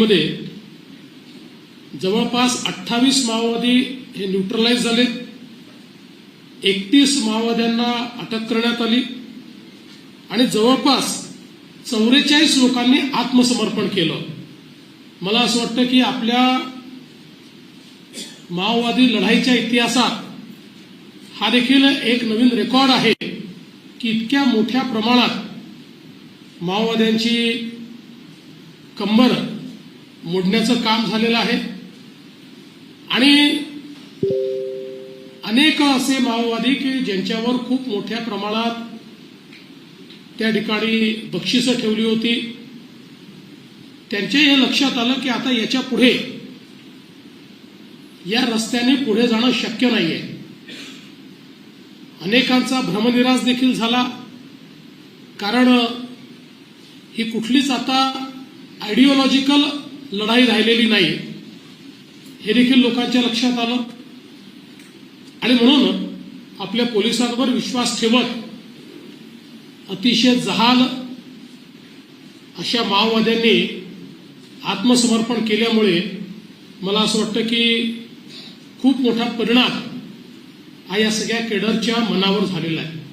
मध्ये जवळपास अठ्ठावीस माओवादी हे न्यूट्रलाइज झाले एकतीस माओवाद्यांना अटक करण्यात आली. आणि जवळपास चौवेचाळीस लोकांनी आत्मसमर्पण केलं. मला असं वाटतं की आपल्या माओवादी लढाईच्या इतिहासात हा देखील एक नवीन रेकॉर्ड आहे की इतक्या मोठ्या प्रमाणात माओवाद्यांची कंबर मोडण्याचं काम झालेलं आहे. आणि अनेक असे माओवादी की ज्यांच्यावर खूप मोठ्या प्रमाणात त्या ठिकाणी बक्षिसं ठेवली होती. त्यांचे हे लक्षात आलं की आता याच्यापुढे या रस्त्याने पुढे जाणं शक्य नाहीये. अनेकांचा भ्रमनिराश देखील झाला. कारण ही कुठलीच आता आयडिओलॉजिकल लढाई राहिलेली नाही. हे देखील लोकांच्या लक्षात आलं. आणि म्हणून आपल्या पोलिसांवर विश्वास ठेवत अतिशय जहाल अशा माओवाद्यांनी आत्मसमर्पण केल्यामुळे मला असं वाटतं की खूप मोठा परिणाम हा या सगळ्या केडरच्या मनावर झालेला आहे.